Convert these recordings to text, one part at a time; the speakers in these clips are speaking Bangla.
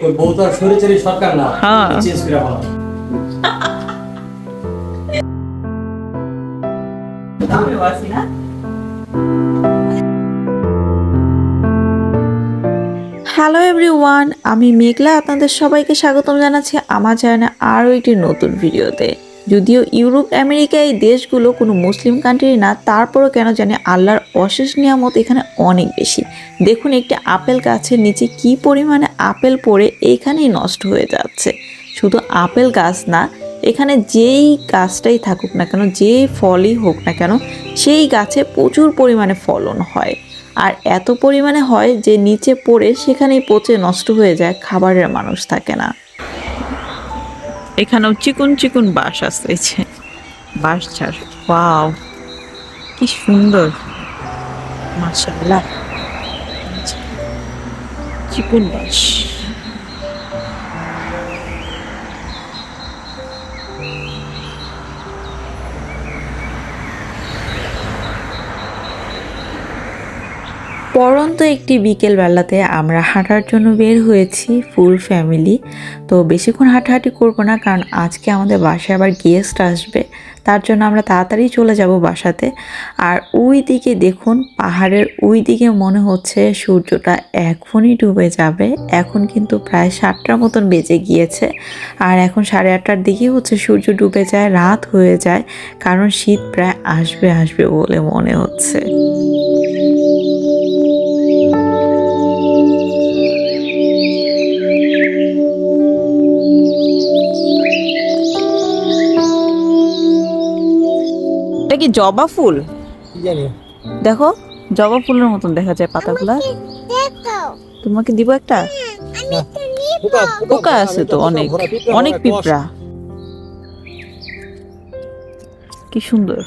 ওই বউ তো আর সরিচারি সরকার না। হ্যাঁ। চেঞ্জ করে বলা। হ্যালো এভরিওয়ান আমি মেঘলা আপনাদের সবাইকে স্বাগতম জানাচ্ছি আমার চ্যানেলে আরও একটি নতুন ভিডিওতে যদিও ইউরোপ, আমেরিকা এই দেশগুলো কোনো মুসলিম কান্ট্রি না, তারপরও কেন জানি আল্লাহর অশেষ নিয়ামত এখানে অনেক বেশি। দেখুন একটি আপেল গাছের নিচে কি পরিমাণে আপেল পড়ে এইখানেই নষ্ট হয়ে যাচ্ছে। শুধু আপেল গাছ না, এখানে যেই গাছটাই থাকুক না কেন, যেই ফলই হোক না কেন, সেই গাছে প্রচুর পরিমাণে ফলন হয়। আর এত পরিমাণে হয় যে নিচে পড়ে সেখানেই পচে নষ্ট হয়ে যায়, খাবারের মানুষ থাকে না। এখানেও চিকুন চিকুন বাঁশ আসতেছে বাঁশ ছাড় ওয়াও কি সুন্দর। মাসাল্লাহ চিকুন বাঁশ। পরন্ত একটি বিকেল বেলাতে আমরা হাঁটার জন্য বের হয়েছি ফুল ফ্যামিলি। তো বেশিক্ষণ হাঁটাহাঁটি করব না, কারণ আজকে আমাদের বাসায় আবার গেস্ট আসবে। তার জন্য আমরা তাড়াতাড়ি চলে যাব বাসাতে। আর ওই দিকে দেখুন, পাহাড়ের ওই দিকে মনে হচ্ছে সূর্যটা এখনই ডুবে যাবে। এখন কিন্তু প্রায় সাতটার মতন বেজে গিয়েছে। আর এখন সাড়ে আটটার দিকেই হচ্ছে সূর্য ডুবে যায়, রাত হয়ে যায়, কারণ শীত প্রায় আসবে আসবে বলে মনে হচ্ছে। জবা ফুল? জানি। দেখো জবা ফুলের মতন দেখা যায় পাতাগুলা। তোমাকে দিব একটা? পোকা আছে তো অনেক। অনেক পিঁপড়া। কি সুন্দর।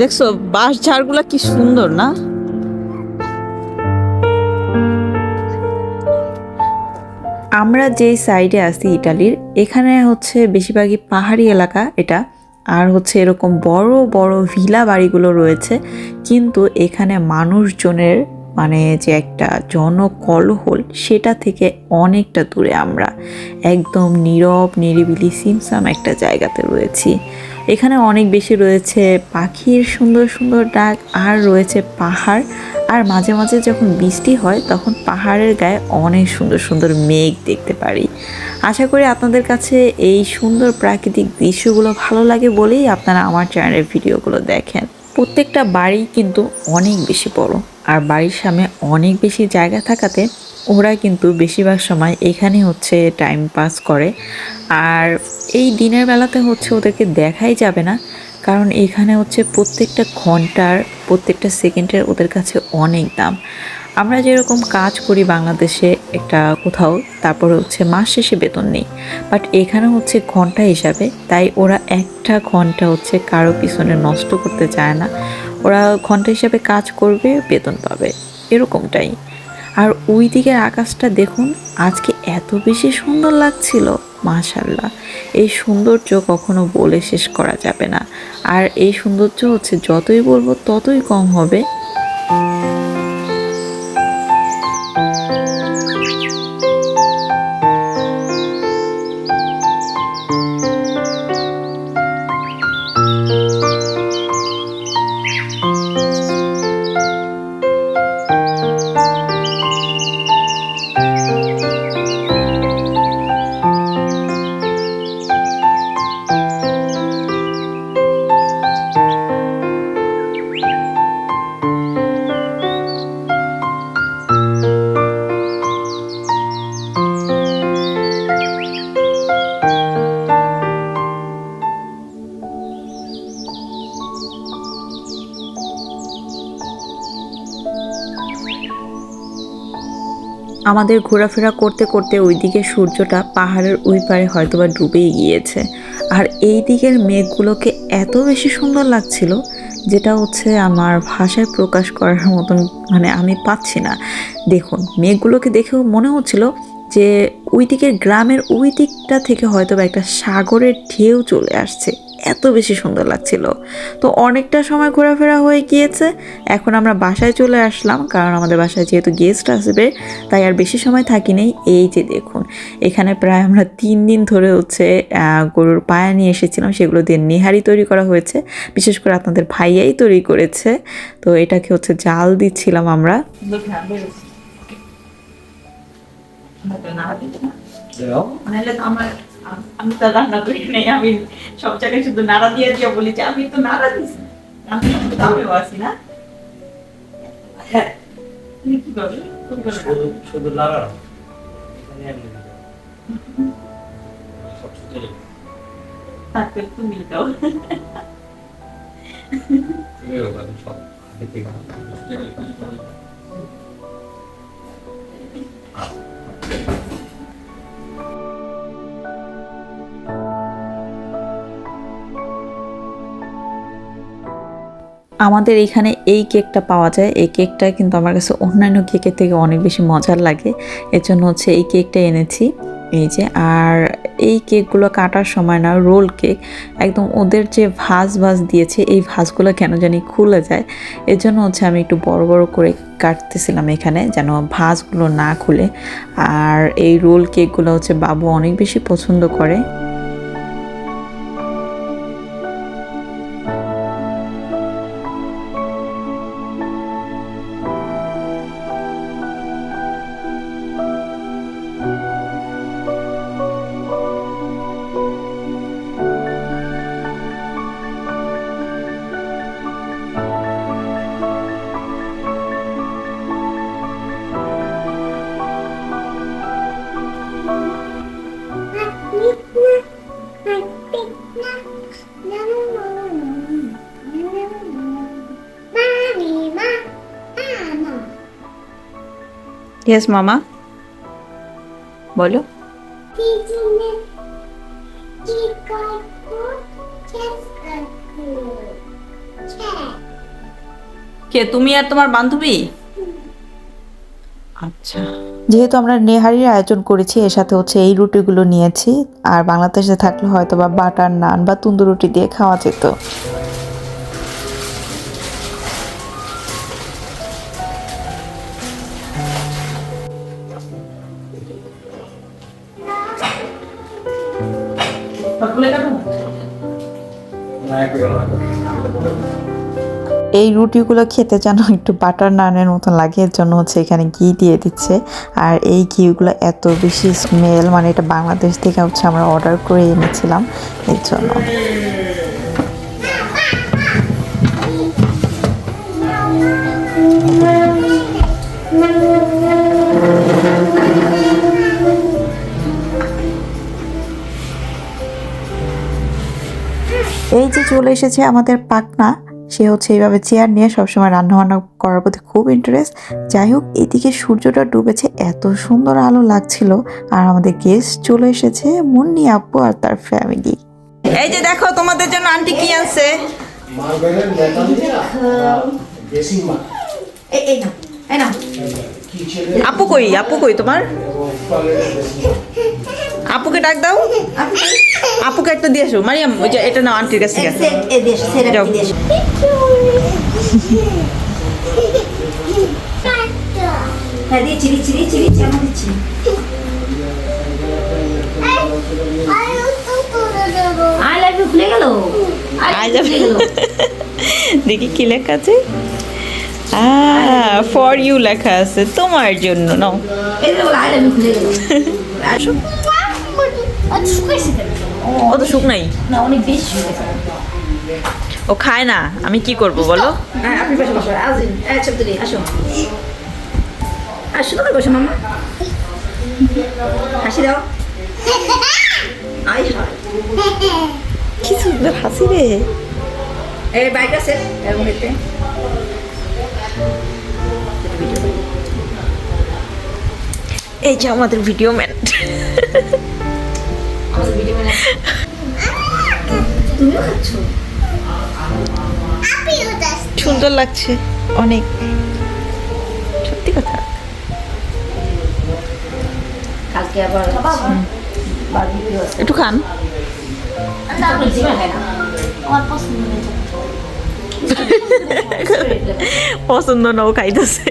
দেখছ, বাঁশ ঝাড়গুলা কি সুন্দর, না? আমরা যেই সাইডে আছি ইটালির, এখানে হচ্ছে বেশিরভাগই পাহাড়ি এলাকা এটা, আর হচ্ছে এরকম বড় বড় ভিলা বাড়িগুলো রয়েছে, কিন্তু এখানে মানুষজনের মানে যে একটা জনকলহল সেটা থেকে অনেকটা দূরে আমরা। একদম নীরব, নিরিবিলি, সিমসাম একটা জায়গাতে রয়েছি। এখানে অনেক বেশি রয়েছে পাখির সুন্দর সুন্দর ডাক, আর রয়েছে পাহাড়। আর মাঝে মাঝে যখন বৃষ্টি হয়, তখন পাহাড়ের গায়ে অনেক সুন্দর সুন্দর মেঘ দেখতে পারি। আশা করি আপনাদের কাছে এই সুন্দর প্রাকৃতিক দৃশ্যগুলো ভালো লাগে বলেই আপনারা আমার চ্যানেলের ভিডিওগুলো দেখেন। প্রত্যেকটা বাড়ি কিন্তু অনেক বেশি বড়। আর বাড়ির সামনে অনেক বেশি জায়গা থাকাতে ওরা কিন্তু বেশিরভাগ সময় এখানে হচ্ছে টাইম পাস করে। আর এই দিনের বেলাতে হচ্ছে ওদেরকে দেখাই যাবে না, কারণ এখানে হচ্ছে প্রত্যেকটা ঘণ্টার, প্রত্যেকটা সেকেন্ডের ওদের কাছে অনেক দাম। আমরা যেরকম কাজ করি বাংলাদেশে একটা কোথাও, তারপর হচ্ছে মাস শেষে বেতন নেই। বাট এখানে হচ্ছে ঘণ্টা হিসাবে, তাই ওরা একটা ঘণ্টা হচ্ছে কারও পিছনে নষ্ট করতে চায় না। ওরা ঘণ্টা হিসাবে কাজ করবে, বেতন পাবে। এরকমটাই। আর ওই দিকের আকাশটা দেখুন, আজকে এত বেশি সুন্দর লাগছিল মাশাল্লাহ এই সৌন্দর্য কখনো বলে শেষ করা যাবে না। আর এই সৌন্দর্য হচ্ছে যতই বলব ততই কম হবে। আমাদের ঘোরাফেরা করতে করতে ওই ওইদিকে সূর্যটা পাহাড়ের ওই পারে হয়তোবা ডুবেই গিয়েছে। আর এই দিকের মেঘগুলোকে এত বেশি সুন্দর লাগছিল যেটা হচ্ছে আমার ভাষায় প্রকাশ করার মতন মানে আমি পাচ্ছি না। দেখুন, মেঘগুলোকে দেখেও মনে হচ্ছিল যে ওই দিকের গ্রামের ওই দিকটা থেকে হয়তো একটা সাগরের ঢেউ চলে আসছে। এত বেশি সুন্দর লাগছিল। তো অনেকটা সময় ঘোরাফেরা হয়ে গিয়েছে। এখন আমরা বাসায় চলে আসলাম, কারণ আমাদের বাসায় যেহেতু গেস্ট আসবে, তাই আর বেশি সময় থাকি নেই এই যে দেখুন, এখানে প্রায় আমরা তিন দিন ধরে হচ্ছে গরুর পায়া নিয়ে এসেছিলাম, সেগুলো দিয়ে নেহারি তৈরি করা হয়েছে। বিশেষ করে আপনাদের ভাইয়াই তৈরি করেছে। তো এটাকে হচ্ছে জাল দিচ্ছিলাম আমরা। আমার আম- তো রান্না করি নাই আমি সব জায়গায় শুধু নাড়া দিয়ে দিয়ে বলি যে আমি তো নাড়া দিছি। আমি তো আমিও আছি না। হ্যাঁ। তুমি কি করবে? শুধু শুধু তুমি দাও সব। আমাদের এখানে এই কেকটা পাওয়া যায়। এই কেকটা কিন্তু আমার কাছে অন্যান্য কেকের থেকে অনেক বেশি মজার লাগে। এর জন্য হচ্ছে এই কেকটা এনেছি। এই যে, আর এই কেকগুলো কাটার সময় না, রোল কেক, একদম ওদের যে ভাজ ভাজ দিয়েছে, এই ভাজগুলো কেন জানি খুলে যায়। এর জন্য হচ্ছে আমি একটু বড় বড় করে কাটতেছিলাম এখানে যেন ভাজগুলো না খুলে। আর এই রোল কেকগুলো হচ্ছে বাবু অনেক বেশি পছন্দ করে। ইয়েস মামা বলো কে তুমি আর তোমার বান্ধবী? আচ্ছা। যেহেতু আমরা নেহারির আয়োজন করেছি এর সাথে হচ্ছে এই রুটিগুলো নিয়েছি আর বাংলাদেশে থাকলে হয়তো বা বাটার নান বা তুন্দুর রুটি দিয়ে খাওয়া যেত। এই রুটিগুলো খেতে যেন একটু বাটার নানের মতন লাগে, এর জন্য হচ্ছে এখানে ঘি দিয়ে দিচ্ছে। আর এই ঘিগুলো এত বেশি স্মেল মানে এটা বাংলাদেশ থেকে হচ্ছে আমরা অর্ডার করে এনেছিলাম, এর জন্য। চলে এসেছে আমাদের পাকনা সে হচ্ছে এইভাবে চেয়ার নিয়ে সবসময় রান্না বান্না করার প্রতি খুব ইন্টারেস্ট যাই হোক এদিকে সূর্যটা ডুবেছে এত সুন্দর আলো লাগছিল। আর আমাদের গেস্ট চলে এসেছে মুন্নি আপু আর তার ফ্যামিলি এই যে দেখো তোমাদের জন্য আন্টি কি আনছে? আপু কই আপু কই তোমার? আপুকে ডাক দাও। আপুকে একটা দিয়ে আসো। মারিয়াম ওই যে এটা নাও আন্টির কাছ যাও। হ্যাঁ। দেখি কি লেখা আছে? ফর ইউ লেখা আছে তোমার জন্য নাও। এই আসো শুকাইছে কেন ও তো না অনেক বেশি শুকাইছে ও খায় না আমি কি করব বলো? হ্যাঁ আপনি বসে বসে আউজিন এই ছবি আসো। আসো তো বসে মামা হাসি দাও। আই হাই কি সুন্দর হাসি রে। এই বাইক আছে এই যে আমাদের ভিডিও ম্যান সুন্দর লাগছে অনেক। সত্যি কথা। কালকে আবার একটু খান। পছন্দ নাও খাইতেছে।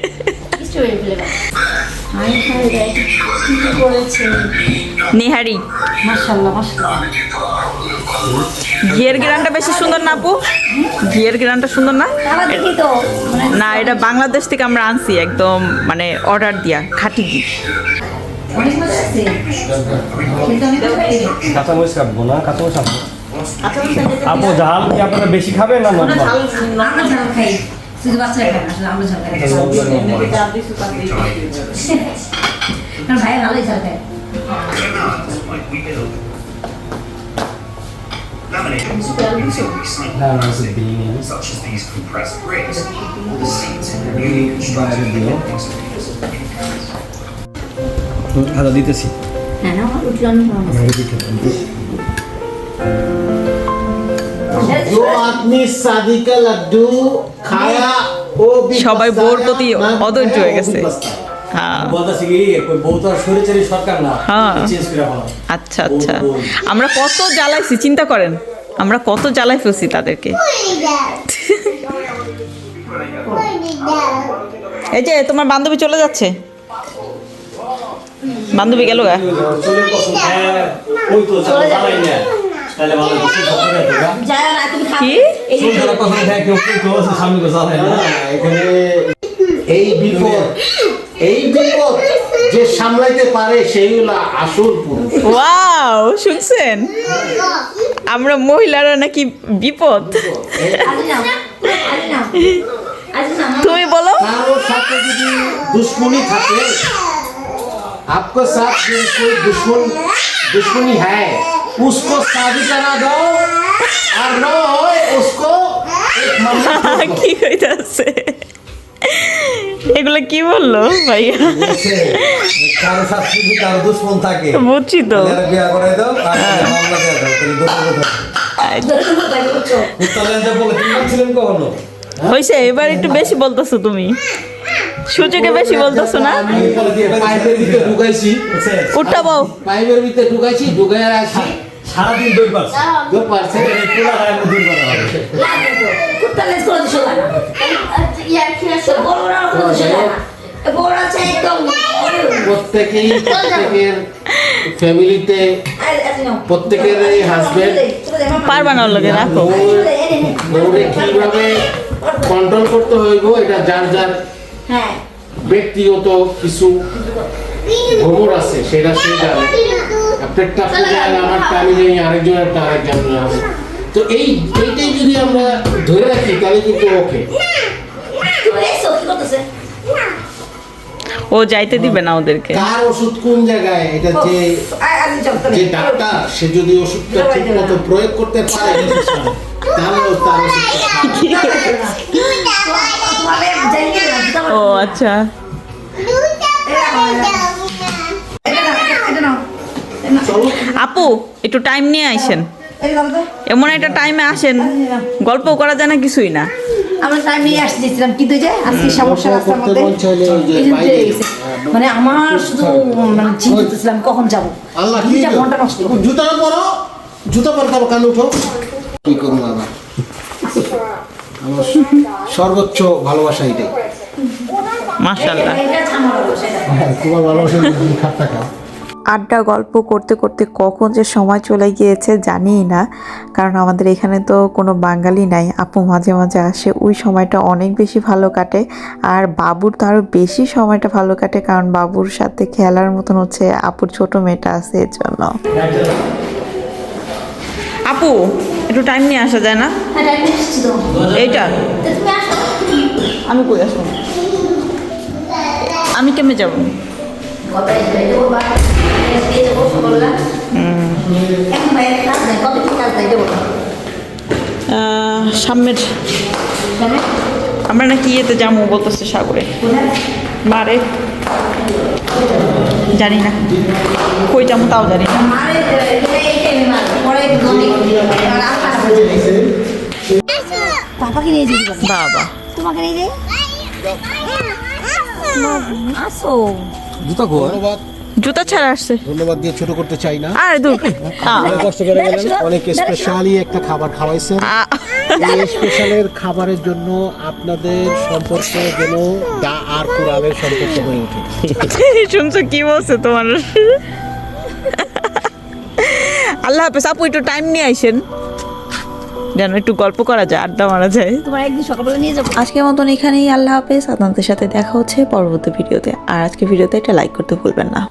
নেহারি। ঘিয়ের গ্রানটা বেশি সুন্দর না আপু? ঘিয়ের গ্রানটা সুন্দর না? না এটা বাংলাদেশ থেকে আমরা আনছি একদম মানে অর্ডার দিয়া খাঁটি ঘি। আপু ঝাল কি আপনারা বেশি খাবেন না নর্মাল? শুধু বাচ্চারা খায় such as these compressed grapes, or the seeds in the newly constructed buildings of these incomes. How did this? No, no, আপনি সাদিকা লাড্ডু সবাই বোর প্রতি অধৈর্য হয়ে গেছে। হ্যাঁ। হ্যাঁ। আচ্ছা আচ্ছা। আমরা কত জ্বালাইছি চিন্তা করেন। আমরা কত জ্বালাই ফেলছি তাদেরকে। এই যে তোমার বান্ধবী চলে যাচ্ছে। বান্ধবী গেল গা। চলে পছন্দ হ্যাঁ ওই তো যারা জানাই না তাহলে ভালো কিছু সত্যি কথা গা যায় না তুমি খাবে কি এই যে চুল যারা পছন্দ হয় কেউ কেউ কেউ আছে সামনে কেউ জানাই না না, এখানে এই বিপদ এই বিপদ যে সামলাইতে পারে সেই হলো আসল পুরুষ ওয়াও শুনছেন আমরা মহিলারা নাকি বিপদ আজি নাও আজি নাও আজি নাও তুমি বলো কারোর সাথে যদি दुश्मनी থাকে आपको साथ जो कोई दुश्मन दुश्मनी है उसको शादी करा दो और न हो उसको एक मम्मी কি কইতাছে এগুলো কি বললো ভাইয়া কারো শাস্তি যদি কারো দুশ্মন থাকে বুঝছি তো তাহলে বিয়া করে দাও আর মামলা দিয়ে দাও তাহলে দুটো ধরে তুমি তাই করছো উত্তরল্যান্ডে বলে তুমি ছিলেন কখনো হয়েছে এবার একটু বেশি বলতেছো তুমি সূর্যকে বেশি বলতেছো না পাইপের ভিতরে ঢুকাইছি উঠাবো পাইপের ভিতরে ঢুকাইছি ঢুকাই আসছি সারাদিন দই পাস দু পারছে? পোলা হয়। দূর করা হবে লাগে। তো কুত্তা লেজ করে দিছো না তো বড়রা করে দিছো না বড়রা চাই একদম। প্রত্যেকেই প্রত্যেকের ফ্যামিলিতে প্রত্যেকের এই হাজবেন্ড পারবা না লগে রাখো। বউরে কীভাবে কন্ট্রোল করতে হইব এটা যার যার হ্যাঁ। ব্যক্তিগত কিছু খবর আছে সেটা সে জানে। আপনি জানেন আমারটা আমি জানি আরেকজনেরটা আরেকজন জানে তো এই এইটাই যদি আমরা ধরে রাখি তাহলে কিন্তু ওকে ও যাইতে দিবে না ওদেরকে। কার ওষুধ কোন জায়গায়? এটা যে যে ডাক্তার সে যদি ওষুধটা ঠিক মতো প্রয়োগ করতে পারে তাহলে তার ও আচ্ছা এটা নাও এটা নাও চলো আপু একটু টাইম নিয়ে আইসেন এমন একটা টাইমে আসেন গল্প করা যায় না কিছুই না। আমরা টাইম নিয়ে আসতেছিলাম কিন্তু যে আজকে সমস্যা রাস্তার মধ্যে বলছে হলে ওই যে এই জন্য বাইরে। দেরি হয়েছে। মানে আমার শুধু মানে চিন্তিতেছিলাম কখন যাব? আল্লাহ কি দুইটা ঘণ্টা নষ্ট করব। পরো জুতা পরতে হবে কান উঠো। কি করব আবার আমার সর্বোচ্চ ভালোবাসা এটাই। মাশাল্লাহ এটা আমার অবশ্যই তোমার ভালোবাসা আড্ডা গল্প করতে করতে কখন যে সময় চলে গিয়েছে জানিই না। কারণ আমাদের এখানে তো কোনো বাঙালি নাই। আপু মাঝে মাঝে আসে। ওই সময়টা অনেক বেশি ভালো কাটে। আর বাবুর তো আরও বেশি সময়টা ভালো কাটে। কারণ বাবুর সাথে খেলার মতন হচ্ছে আপুর ছোট মেয়েটা আছে এর জন্য। আপু একটু টাইম নিয়ে আসা যায় না? হ্যাঁ এইটা? আমি কই আসব? আমি কেমনে যাব? সামনের আমরা নাকি ইয়েতে যাব বলতেছে সাগরে। বারে জানি না। কই যাব তাও জানি না। মারে মার পাপাকে নিয়ে বাবা। তোমাকে নিয়ে যাই আসো। জুতা জুতা ছাড়া আসছে। ধন্যবাদ দিয়ে ছোট করতে চাই না। আর দূর। কষ্ট করে গেলেন অনেক স্পেশালি একটা খাবার খাওয়াইছেন। এই স্পেশালের খাবারের জন্য আপনাদের সম্পর্ক যেন দা আর সম্পর্ক হয়ে ওঠে। শুনছো কি বলছে তোমার? আল্লাহ হাফেজ আপু একটু টাইম নিয়ে আইসেন। যেন একটু গল্প করা যায় আড্ডা মারা যায়। তোমার একদিন সকালবেলা নিয়ে যাব। আজকের মতন এখানেই আল্লাহ হাফেজ। আপনাদের সাথে দেখা হচ্ছে পরবর্তী ভিডিওতে। আর আজকে ভিডিওতে একটা লাইক করতে ভুলবেন না।